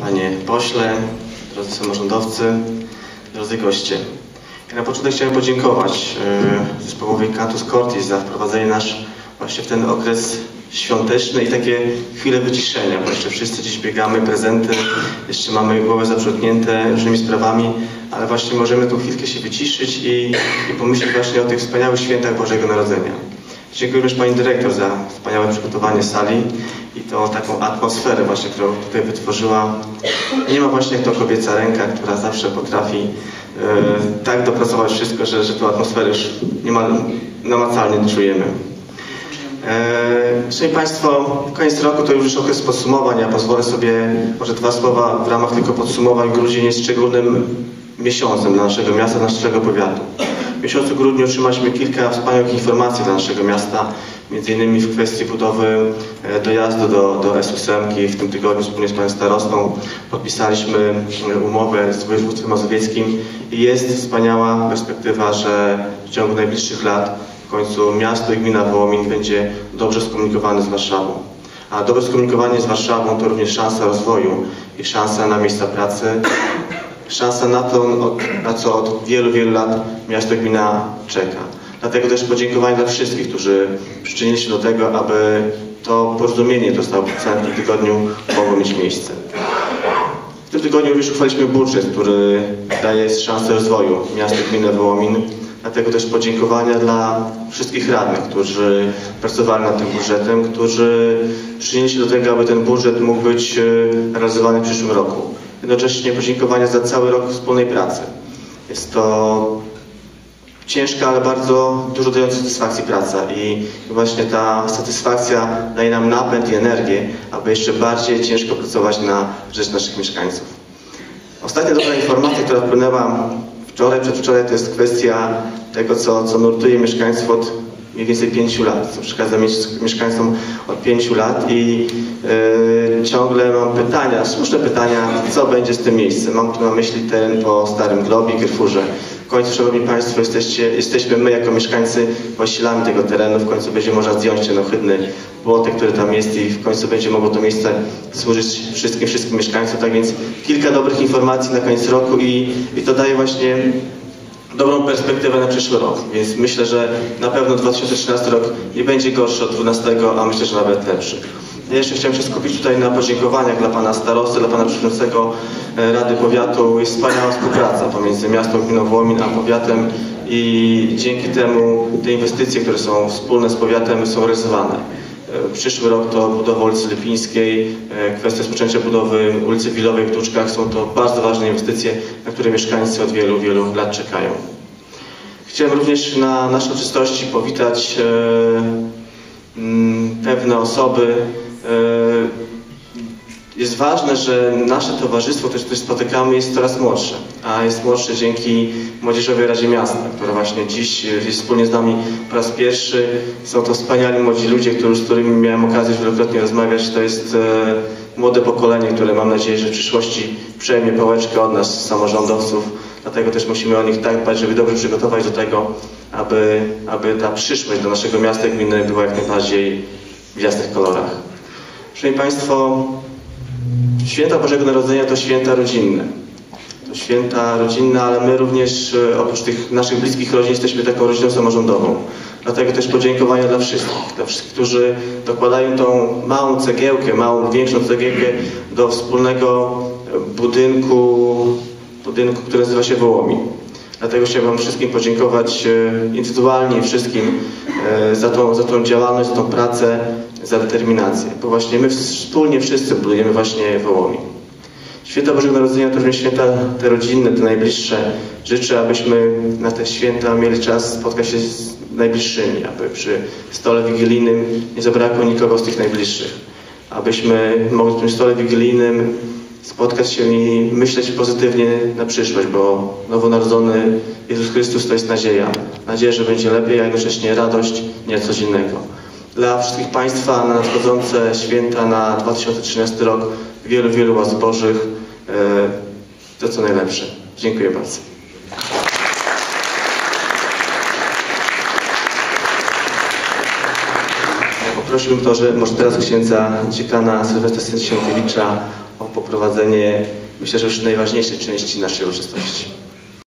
Panie Pośle, drodzy samorządowcy, drodzy goście. Ja na początek chciałem podziękować e, zespołowi Cantus Cortis za wprowadzenie nas właśnie w ten okres świąteczny i takie chwile wyciszenia, bo jeszcze wszyscy dziś biegamy, prezenty, jeszcze mamy głowę zaprzątnięte różnymi sprawami, ale właśnie możemy tą chwilkę się wyciszyć i, i pomyśleć właśnie o tych wspaniałych świętach Bożego Narodzenia. Dziękuję również Pani Dyrektor za wspaniałe przygotowanie sali i tą taką atmosferę właśnie, którą tutaj wytworzyła. Nie ma właśnie jak to kobieca ręka, która zawsze potrafi e, tak dopracować wszystko, że, że tą atmosferę już niemal namacalnie czujemy. E, Szanowni Państwo, koniec roku to już okres podsumowań. Ja pozwolę sobie może dwa słowa w ramach tylko podsumowań. Grudzień jest szczególnym miesiącem dla naszego miasta, naszego powiatu. W miesiącu grudniu otrzymaliśmy kilka wspaniałych informacji dla naszego miasta, innymi w kwestii budowy e, dojazdu do, do S8. W tym tygodniu wspólnie z panem starostą podpisaliśmy e, umowę z województwem mazowieckim i jest wspaniała perspektywa, że w ciągu najbliższych lat w końcu miasto i gmina Wołomin będzie dobrze skomunikowany z Warszawą. A dobre skomunikowanie z Warszawą to również szansa rozwoju i szansa na miejsca pracy, szansa na to, na co od wielu, wielu lat miasto gmina czeka. Dlatego też podziękowanie dla wszystkich, którzy przyczynili się do tego, aby to porozumienie, to stało w tym tygodniu mogło mieć miejsce. W tym tygodniu już uchwaliliśmy budżet, który daje szansę rozwoju miasta gminy Wołomin. Dlatego też podziękowania dla wszystkich radnych, którzy pracowali nad tym budżetem, którzy przyczynili się do tego, aby ten budżet mógł być e, realizowany w przyszłym roku. Jednocześnie podziękowania za cały rok wspólnej pracy. Jest to ciężka, ale bardzo dużo dająca satysfakcji praca i właśnie ta satysfakcja daje nam napęd i energię, aby jeszcze bardziej ciężko pracować na rzecz naszych mieszkańców. Ostatnia dobra informacja, która wpłynęła wczoraj, przedwczoraj, to jest kwestia tego, co, co nurtuje mieszkańców od mniej więcej pięciu lat, co przeszkadza mieszkańcom od pięciu lat i yy, ciągle mam pytania, słuszne pytania, co będzie z tym miejscem. Mam tu na myśli teren po Starym Globie, Gryfurze. W końcu, Szanowni Państwo, jesteście, jesteśmy my jako mieszkańcy właścicielami tego terenu. W końcu będzie można zdjąć ten ohydny błotek, który tam jest i w końcu będzie mogło to miejsce służyć wszystkim, wszystkim mieszkańcom. Tak więc kilka dobrych informacji na koniec roku i, i to daje właśnie dobrą perspektywę na przyszły rok, więc myślę, że na pewno 2013 rok nie będzie gorszy od 2012, a myślę, że nawet lepszy. Ja jeszcze chciałem się skupić tutaj na podziękowaniach dla Pana Starosty, dla Pana Przewodniczącego e, Rady Powiatu. Jest wspaniała współpraca pomiędzy miastem gminą Wołomin a powiatem i dzięki temu te inwestycje, które są wspólne z powiatem są realizowane. E, przyszły rok to budowa ulicy Lipińskiej, e, kwestia rozpoczęcia budowy ulicy Wilowej w Tuczkach. Są to bardzo ważne inwestycje, które mieszkańcy od wielu, wielu lat czekają. Chciałem również na naszej uroczystości powitać e, pewne osoby, jest ważne, że nasze towarzystwo, które tutaj spotykamy, jest coraz młodsze, a jest młodsze dzięki Młodzieżowej Radzie Miasta, która właśnie dziś jest wspólnie z nami po raz pierwszy. Są to wspaniali młodzi ludzie, którzy, z którymi miałem okazję wielokrotnie rozmawiać. To jest e, młode pokolenie, które mam nadzieję, że w przyszłości przejmie pałeczkę od nas, samorządowców. Dlatego też musimy o nich tak dbać, żeby dobrze przygotować do tego, aby, aby ta przyszłość do naszego miasta gminy była jak najbardziej w jasnych kolorach. Szanowni Państwo, Święta Bożego Narodzenia to święta rodzinne. To święta rodzinne, ale my również e, oprócz tych naszych bliskich rodzin jesteśmy taką rodziną samorządową. Dlatego też podziękowania dla wszystkich, dla wszystkich, którzy dokładają tą małą cegiełkę, małą, większą cegiełkę do wspólnego budynku, budynku, który nazywa się Wołomi. Dlatego chciałbym Wam wszystkim podziękować e, indywidualnie wszystkim e, za tą, za tą działalność, za tą pracę, za determinację. Bo właśnie my wspólnie wszyscy budujemy właśnie Wołomi. Święta Bożego Narodzenia to również święta te rodzinne, te najbliższe. Życzę, abyśmy na te święta mieli czas spotkać się z najbliższymi, aby przy stole wigilijnym nie zabrakło nikogo z tych najbliższych. Abyśmy mogli przy tym stole wigilijnym spotkać się i myśleć pozytywnie na przyszłość, bo nowonarodzony Jezus Chrystus to jest nadzieja. Nadzieja, że będzie lepiej, a jednocześnie radość, nie coś innego. Dla wszystkich Państwa na nadchodzące święta na 2013 rok wielu, wielu łask Bożych. E, to co najlepsze. Dziękuję bardzo. Poprosiłbym to, że może teraz księdza dziekana Sylwestra Sienkiewicza o poprowadzenie, myślę, że już najważniejszej części naszej uroczystości.